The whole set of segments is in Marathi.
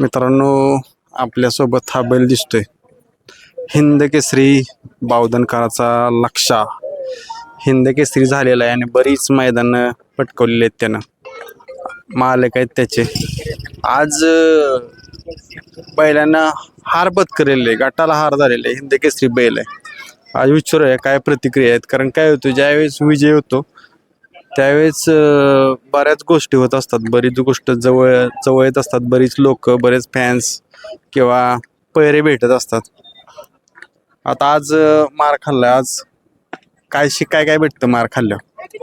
मित्रांनो आपल्यासोबत हा बैल दिसतोय. हिंद केसरी बावधनकराचा लक्षा हिंद केसरी झालेला आहे आणि बरीच मैदानं पटकवलेली आहेत त्यानं. मालक आहेत त्याचे. आज बैलांना हार पत्करलेले आहे. गटाला हार झालेले आहे. हिंद केसरी बैल आहे. आज विचारूया काय प्रतिक्रिया आहेत. कारण काय होतं ज्यावेळेस विजय होतो त्यावेळेस बऱ्याच गोष्टी होत असतात. बरीच गोष्ट जवळ जवळ येत असतात. बरीच लोक बरेच फॅन्स किंवा पैरे भेटत असतात. आता आज मार खाल्ला आज काय शिक काय काय भेटतं मार खाल्ल्यावर?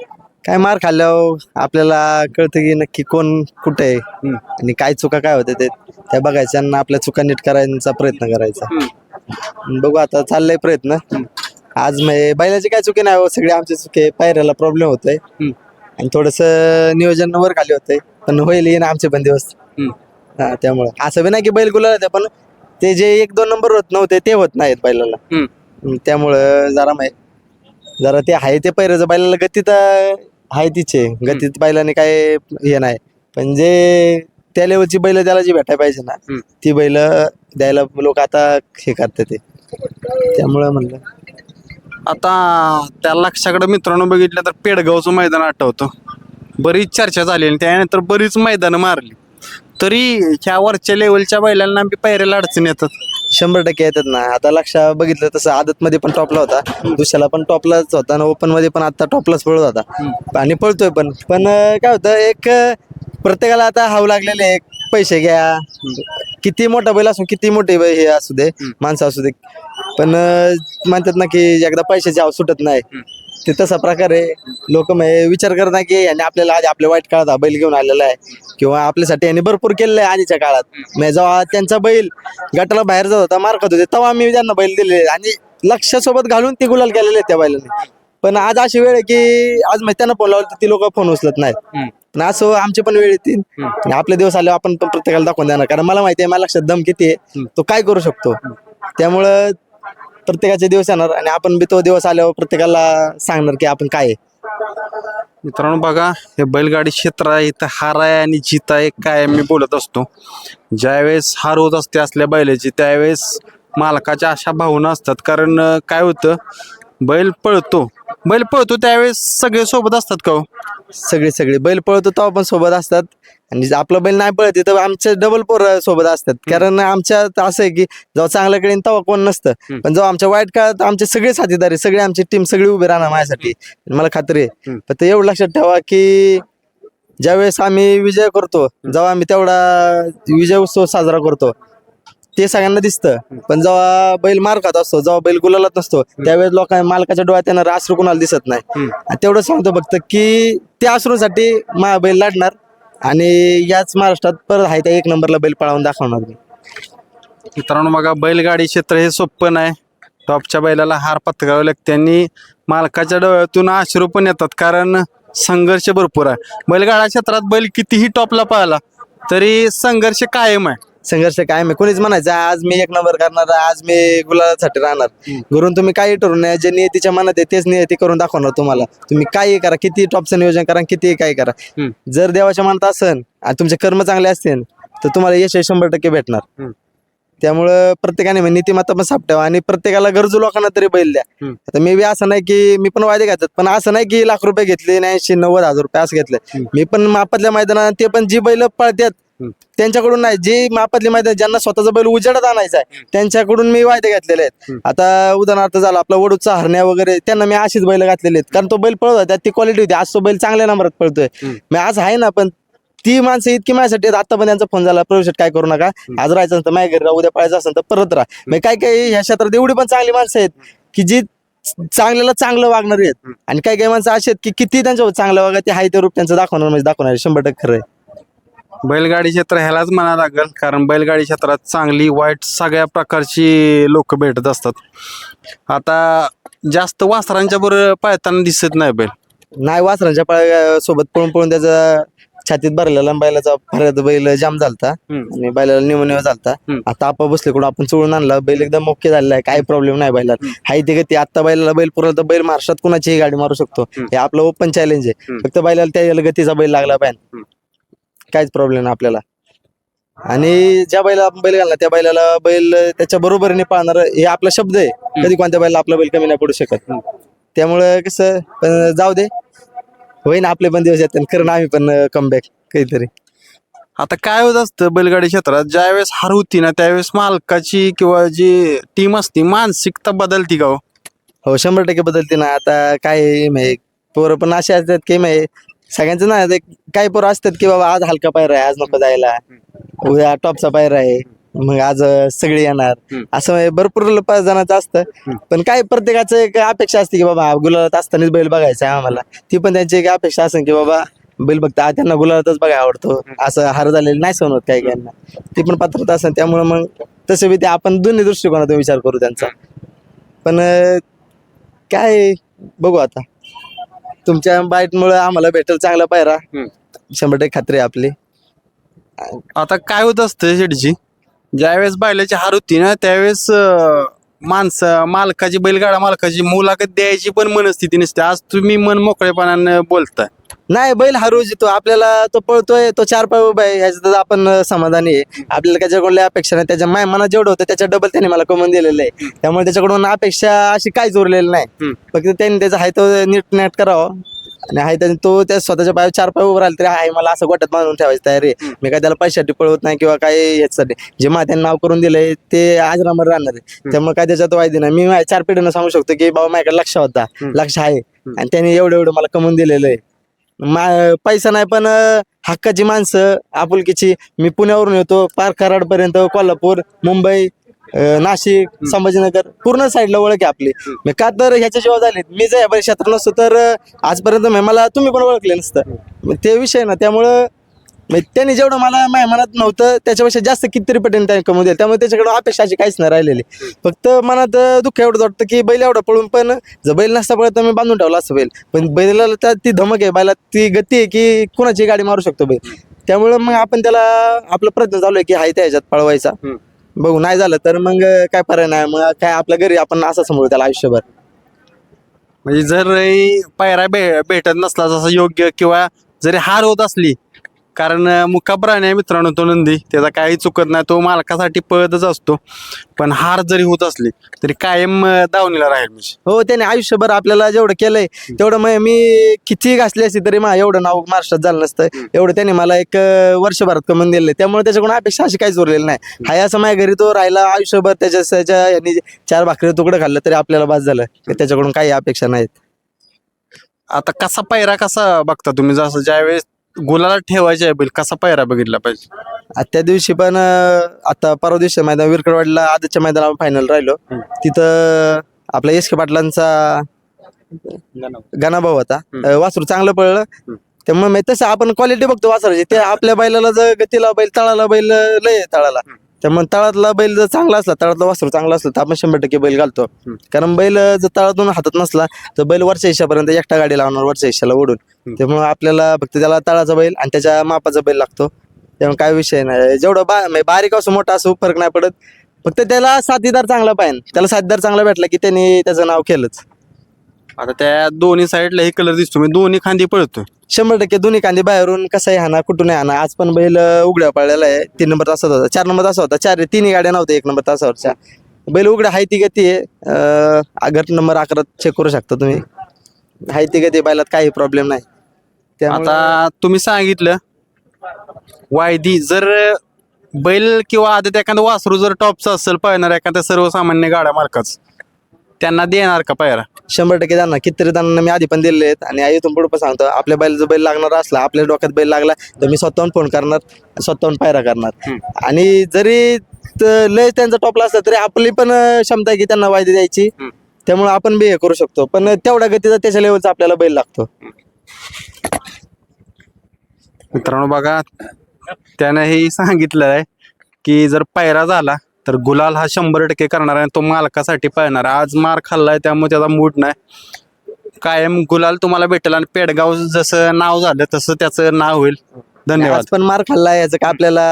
काय मार खाल्ल्यावर? आपल्याला कळतं की नक्की कोण कुठे आहे. आणि काय चुका काय होते ते त्या बघायच्या आणि आपल्या चुका नीट करायचा प्रयत्न करायचा. बघू आता चाललाय प्रयत्न. आज म्हणजे बैलाची काय चुकी नाही हो सगळे आमचे चुके पायऱ्याला प्रॉब्लेम होतोय. आणि थोडस नियोजन वर खाली होतंय. पण होईल येईन आमचे पण दिवस. हा त्यामुळे. असं बी नाही की बैल गुलाल होते पण ते जे एक दोन नंबर होत नव्हते ते होत नाहीत बैलाला. हम्म, त्यामुळं जरा माहीत. जरा ते आहे ते पैराचं बैलाला गती तर आहे तिचे. गतीत बैलाने काय हे नाही. पण जे त्या लेवलची बैल त्याला जी भेटायला पाहिजे ना हम्म. ती बैल द्यायला लोक आता हे करतात ते. त्यामुळं म्हणलं. आता त्या लक्षाकडे मित्रांनो बघितलं तर पेडगावचं मैदान आठवतं. बरीच चर्चा झाली आणि त्यानंतर बरीच मैदानं मारली. तरी ह्या वरच्या लेवलच्या बैलांना बी पायऱ्याला अडचण येतात. शंभर टक्के येतात ना. आता लक्ष बघितलं तसं आदत मध्ये पण टॉपला होता. दुसऱ्याला पण टॉपलाच होता आणि ओपनमध्ये पण आता टॉपलाच पळत होता. आणि पळतोय पण. पण अं, काय होतं एक अं, प्रत्येकाला आता हाव लागलेले. पैसे घ्या. किती मोठा बैल असू किती मोठे बै- हे असू दे माणसं असू दे. पण अं, म्हणतात ना की एकदा पैशाची हाव सुटत नाही. ते तसा प्रकार आहे. लोक विचार करत नाही की यांनी आपल्याला आधी आपल्या वाईट काळात हा बैल घेऊन आलेला आहे. किंवा आपल्यासाठी यांनी भरपूर केलेलं आहे आधीच्या काळात. म्हणजे जेव्हा त्यांचा बैल गटाला बाहेर जात होता मार खात होते तेव्हा आम्ही त्यांना बैल दिलेले आणि लक्षासोबत घालून ते गुलाल केलेले आहेत त्या बैलाने. पण आज अशी वेळ आहे की आज माहिती त्यांना फोन लावलं तर ती लोक फोन उचलत नाहीत. पण असं आमची पण वेळ येतील. आणि आपले दिवस आले आपण पण प्रत्येकाला दाखवून देणार. कारण मला माहिती आहे मला लक्षात दम किती आहे तो काय करू शकतो? त्यामुळं प्रत्येकाचे दिवस येणार आणि आपण बी तो दिवस आल्यावर प्रत्येकाला सांगणार की आपण काय आहे. मित्रांनो बघा हे बैलगाडी क्षेत्र आहे इथं हार आहे आणि जीत आहे काय मी बोलत असतो. ज्यावेळेस हार होत असते असल्या बैलाची त्यावेळेस मालकाच्या अशा भावना असतात. कारण अं, काय होतं बैल पळतो. बैल पळतो त्यावेळेस सगळे सोबत असतात का हो? सगळे सगळे. बैल पळतो तेव्हा पण सोबत असतात. आणि जर आपला बैल नाही पळत तर आमच्या डबल पोर सोबत असतात. कारण आमच्यात असं आहे की जेव्हा चांगलं कळेन तेव्हा कोण नसतं. पण जेव्हा आमच्या वाईट काळात आमचे सगळे साथीदार आहे सगळे आमची टीम सगळी उभी राहणार माझ्यासाठी. मला खात्री आहे. हम्म. फक्त एवढं लक्षात ठेवा की ज्यावेळेस आम्ही विजय करतो जेव्हा आम्ही तेवढा विजय उत्सव साजरा करतो ते सगळ्यांना दिसतं. पण जेव्हा बैल मार खात असतो जेव्हा बैल गुलालात नसतो त्यावेळेस लोकांना मालकाच्या डोळ्यात त्यांना रासरू कोणाला दिसत नाही. तेवढं सांगतो फक्त की त्या अश्रूसाठी मा बैल लढणार. आणि याच महाराष्ट्रात परत आहे त्या एक नंबरला बैल पळावून दाखवणार. मी मित्रांनो बघा बैलगाडी क्षेत्र हे सोपं नाही. टॉपच्या बैलाला हार पत्करावे लागते आणि मालकाच्या डोळ्यातून अश्रू पण येतात कारण संघर्ष भरपूर आहे. बैलगाडा क्षेत्रात बैल कितीही टॉपला पळाला तरी संघर्ष कायम आहे. संघर्ष काय मी कोणीच म्हणायचं आज मी एक नंबर करणार आज मी गुलालासाठी राहणार घरून तुम्ही काही ठरवून नये जे नियतीच्या मनात आहे तेच नियती करून दाखवणार तुम्हाला तुम्ही काही करा किती टॉपचं नियोजन करा किती काही करा. जर देवाच्या मनात असन आणि तुमचे कर्म चांगले असतील तर तुम्हाला यश शंभर टक्के भेटणार. त्यामुळं प्रत्येकाने नीतिमत्ता पण सापटावा आणि प्रत्येकाला गरजू लोकांना तरी बैल द्या. आता मी बी असं नाही की मी पण वायदे घालतात पण असं नाही की लाख रुपये घेतले नाही ऐंशी नव्वद हजार रुपये असं घेतले. मी पण मापातल्या मैदानात ते पण जी बैल पळतात. त्यांच्याकडून नाही जे मापातले मैदान ज्यांना स्वतःचा बैल उजेडात आणायचा आहे त्यांच्याकडून मी वायदे घातलेले आहेत. आता उदाहरणार्थ झाला आपला वडूचा हरण्या वगैरे त्यांना मी अशीच बैल घातलेले आहेत. कारण तो बैल पळत होता ती क्वालिटी होती. आज तो बैल चांगल्या नंबरात पळतोय. मी आज आहे ना पण ती माणसं इतकी माझ्यासाठी. आता पण त्यांचा फोन झाला प्रवेश काय करू नका. आज राहायचं असेल तर माझ्या घरी राहा उद्या पळायचं असेल तर परत राहा. म्हणजे काय काय ह्या क्षेत्रात एवढी पण चांगली माणसं आहेत की जी चांगल्याला चांगलं वागणारी आहेत. आणि काही काही माणसं अशी आहेत की किती त्यांच्या चांगलं वागा ते आहे ते रूप त्यांचं दाखवणार म्हणजे दाखवणार शंभर टक्के खरं आहे. बैलगाडी क्षेत्र ह्यालाच म्हणा लागेल कारण बैलगाडी क्षेत्रात चांगली वाईट सगळ्या प्रकारची लोक भेटत असतात. आता जास्त वासरांच्या बरोबर पळताना दिसत नाही बैल. नाही वासरांच्या सोबत पळून पळून त्याचा छातीत भरलेला बैलाचा फऱ्यात बैल जाम झालता. हम्म. आणि बैलाला निमोनिया झालता. हम्म. आता आपण बसले कुठं आपण चोळून आणला बैल एकदम ओके झालेला आहे काही प्रॉब्लेम नाही बैलाला हाय ते गती आता बैलाला बैल पुरवला तर बैल महाराष्ट्रात कुणाचीही गाडी मारू शकतो. हे आपलं ओपन चॅलेंज आहे. हम्म. फक्त बैलाला त्या गतीचा बैल लागला पाहिजे. काहीच प्रॉब्लेम नाही आपल्याला. आणि ज्या बैला आपण बैल घालणार त्या बैलाला बैल त्याच्या बरोबरीने पाळणार हे आपला शब्द आहे. कधी कोणत्या बैला आपला बैल कमी नाही पडू शकत. त्यामुळं कसं पण जाऊ दे. होईन आपले पण दिवस येतात करण आम्ही पण कमबॅक काहीतरी. आता काय होत असतं बैलगाडी क्षेत्रात ज्यावेळेस हार होती ना त्यावेळेस मालकाची किंवा जी टीम असती मानसिकता बदलती का हो? हो शंभर टक्के बदलते ना. आता काय माहिती पोरं पण असे असतात की माहिती सगळ्यांचं ना ते काही पोरं असतात की बाबा आज हलका पायरा आहे आज नको जायला. उद्या टॉपचा पायरा आहे मग आज सगळे येणार. असं भरपूर पाच जणांचं असतं. पण काय प्रत्येकाचं एक अपेक्षा असते की बाबा गुलालात असतानाच बैल बघायचा आहे आम्हाला. ती पण त्यांची एक अपेक्षा असेल की बाबा बैल बघता त्यांना गुलालातच बघायला आवडतो. असं हार झालेलं नाही सहन होत काही काहींना. ती पण पात्रता असेल त्यामुळे मग तसे बी ते आपण दोन्ही दृष्टिकोनातून विचार करू त्यांचा. पण काय बघू आता. तुमच्या बाईटमुळे आम्हाला भेटेल चांगला पायरा. हम्म. शंभर टक्के खात्री आहे आपली. आता काय होत असतं शेडजी ज्यावेळेस बैलाची हार होती ना त्यावेळेस अं, माणसं मालकाची बैलगाडा मालकाची मुलाखत द्यायची पण मनस्थिती नसते. आज तुम्ही मन मोकळेपणानं बोलताय. नाही बैल हा रोज येतो. आपल्याला तो पळतोय तो चार पाय उभा आहे ह्याच्यात आपण समाधानी आहे. आपल्याला त्याच्याकडून लय अपेक्षा नाही. त्याच्या माय मनात जेवढं होतं त्याच्या डबल त्याने मला कमवून दिलेलं आहे. त्यामुळे त्याच्याकडून अपेक्षा अशी काहीच उरलेली नाही. फक्त त्यांनी त्याचा हाय तो नीट नाट करावं. आणि हाय त्याने तो त्या स्वतःच्या पायावर चार पाय उभं राहिला तरी हाय मला असं गोट्यात बांधून ठेवायची तयारी आहे. मी काय त्याला पैशासाठी पळवत नाही किंवा काय याच्यासाठी. जे त्यांनी नाव करून दिलंय ते आज रामर राहणार आहे. त्यामुळे काय त्याच्यात वायदी नाही. मी चार पिढीनं सांगू शकतो की बाबा माझ्याकडे लक्ष होता. लक्ष आहे. आणि त्याने एवढं एवढं मला कमवून दिलेलं आहे. मा पैसा नाही पण अं, हक्काची माणसं आपुलकीची. मी पुण्यावरून येतो पार कराड पर्यंत कोल्हापूर मुंबई अं, नाशिक संभाजीनगर पूर्ण साईडला ओळख आहे आपली. मी का तर ह्याच्या जेव्हा झाले मी जर या परिक्षेत्र नसतो तर अं, आजपर्यंत मी- मला तुम्ही पण ओळखले नसतं. ते विषय ना त्यामुळं मग त्यांनी जेवढं मला माझ्या मनात नव्हतं त्याच्यापेक्षा जास्त कितीतरी पटीने त्यांनी कमवून दिलं. त्यामुळे त्याच्याकडे अपेक्षा अशी काहीच नाही राहिलेली. फक्त मनात दुःख एवढंच वाटतं की बैल एवढं पळून पण जर बैल नसता पळत तर मी बांधून ठेवला असं बैल. पण बैलाला त्या ती धमक आहे बैला ती गती आहे की कुणाची गाडी मारू शकतो बैल. त्यामुळं मग आपण त्याला आपला प्रयत्न चालू आहे की हाय त्या ह्याच्यात पळवायचा. बघू नाही झालं तर मग काय पर्याय नाही. मग काय आपल्या घरी आपण असं समोर त्याला आयुष्यभर. म्हणजे जर पायरा भे भेटत नसला जसं योग्य किंवा जरी हार होत असली कारण मुक्का प्राणी आहे मित्रांनो तो नंदी. त्याचा काही चुकत नाही तो मालकासाठी पळतच असतो. पण हार जरी होत असली तरी कायम दावणीला राहील म्हणजे हो त्याने आयुष्यभर आपल्याला जेवढं केलंय तेवढं मग मी किती घासली असली तरी मा एवढं नाव महाराष्ट्रात झालं नसतं. एवढं त्याने मला एक वर्षभरात कमवून दिलं त्यामुळे त्याच्याकडून अपेक्षा अशी काहीच उरलेली नाही. हाय असं माझ्या घरी तो राहिला आयुष्यभर त्याच्या त्याच्या यांनी चार भाकरी तुकडं खाल्लं तरी आपल्याला बाद झालं. त्याच्याकडून काही अपेक्षा नाहीत. आता कसा पायरा कसा बघता तुम्ही? जसं ज्यावेळेस गुलाला ठेवायचे आहे बैल कसा पायरा बघितला पाहिजे? त्या दिवशी पण अं, आता परवा दिवशी मैदान विरकडवाडीला आजच्या मैदानावर फायनल राहिलो. तिथं आपला एस के पाटलांचा गणाभाऊ होता. अं, वासरू चांगलं पळलं. त्यामुळे मी तसं आपण क्वालिटी बघतो वासराची. ते आपल्या बैलाला जर गतीला बैल तळाला बैल लय आहे तळाला. त्यामुळे तळातला बैल जर चांगला असला तळातला वासरू चांगला असला तर आपण शंभर टक्के बैल घालतो. कारण बैल जर तळातून हातात नसला तर बैल वरच्या हिश्यापर्यंत एकटा गाडी लावणार वरच्या हिश्याला ओढून. त्यामुळे आपल्याला फक्त त्याला तळाचा बैल आणि त्याच्या मापाचा बैल लागतो. त्यामुळे काय विषय नाही. जेवढं बा म्हणजे बारीक असो मोठा असो फरक नाही पडत. फक्त त्याला साथीदार चांगला पाहिजे. त्याला साथीदार चांगला भेटला की त्याने त्याचं नाव केलंच. आता त्या दोन्ही साईडला हे कलर दिसतो मी दोन्ही खांदी पळतोय. शंभर टक्के दोन्ही कांदे बाहेरून कसाही हाना कुठून हाना. आज पण बैल अं, उघड्या पडलेला आहे. तीन नंबर तासात होता. चार नंबर तासा होता. चार तिन्ही गाड्या नव्हत्या एक नंबर तासावरच्या. बैल उघड्या हाय ती गती आहे. अं, आगर नंबर अकरा चेक करू शकता तुम्ही. हाय ती गती बैलात काही प्रॉब्लेम नाही. त्यामुळे आता तुम्ही सांगितलं वायदी जर बैल किंवा आधी एखादं वासरू जर टॉपचं असेल पाहणार एखाद्या सर्वसामान्य गाड्या मार्काच त्यांना देणार का पायरा? शंभर टक्के जाणार कितीतरी जणांना मी आधी पण दिले आहेत आणि इथून पुढे पण सांगतो आपल्या बैल जर बैल लागणार असला आपल्या डोक्यात बैल लागला तर मी स्वतःहून फोन करणार स्वतःहून पायरा करणार. आणि जरी त- लय त्यांचा टॉपला असला तरी आपली पण अं, क्षमता आहे की त्यांना वायदी द्यायची. त्यामुळे आपण बी हे करू शकतो. पण तेवढ्या गतीचा त्याच्या लेवलचा आपल्याला बैल लागतो. मित्रांनो बघा त्यानं हे सांगितलं आहे की जर पायरा झाला तर गुलाल हा शंभर टक्के करणार आहे आणि तो मालकासाठी पाळणार. आज मार खाल्लाय त्यामुळे त्याचा मूड नाही. कायम गुलाल तुम्हाला भेटेल आणि पेडगाव जसं नाव झालं तसं त्याचं नाव होईल. धन्यवाद. आज पण मार खाल्ला याचं का आपल्याला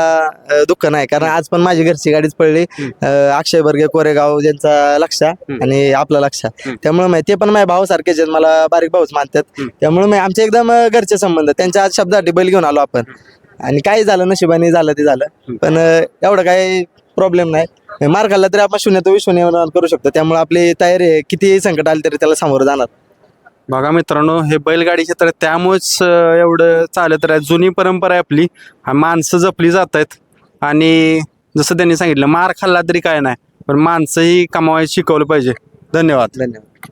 अं, दुःख नाही. कारण आज पण माझी घरची गाडीच पडली. अं, अक्षय बर्गे कोरेगाव ज्यांचा लक्ष आणि आपला लक्ष त्यामुळे माहिती ते पण माझ्या भाऊ सारखेच आहेत. मला बारीक भाऊच मानतात. त्यामुळे मी आमचे एकदम अं, घरचे संबंध त्यांच्या आज शब्दासाठी बैल घेऊन आलो आपण. आणि काय झालं नशिबाने झालं ते झालं. पण अं, एवढं काही प्रॉब्लेम नाही. मार खाल्ला तरी आपण शून्य तो शून्य करू शकतो. त्यामुळे आपली तयारी आहे. किती संकट आले तरी त्याला सामोरं जाणार. बघा मित्रांनो हे बैलगाडी क्षेत्र त्यामुळेच एवढं चालत राहत जुनी परंपरा आहे आपली. माणसं जपली जात आहेत आणि जसं त्यांनी सांगितलं मार खाल्ला तरी काय नाही. पण माणसंही कमावायला शिकवलं पाहिजे. धन्यवाद. धन्यवाद.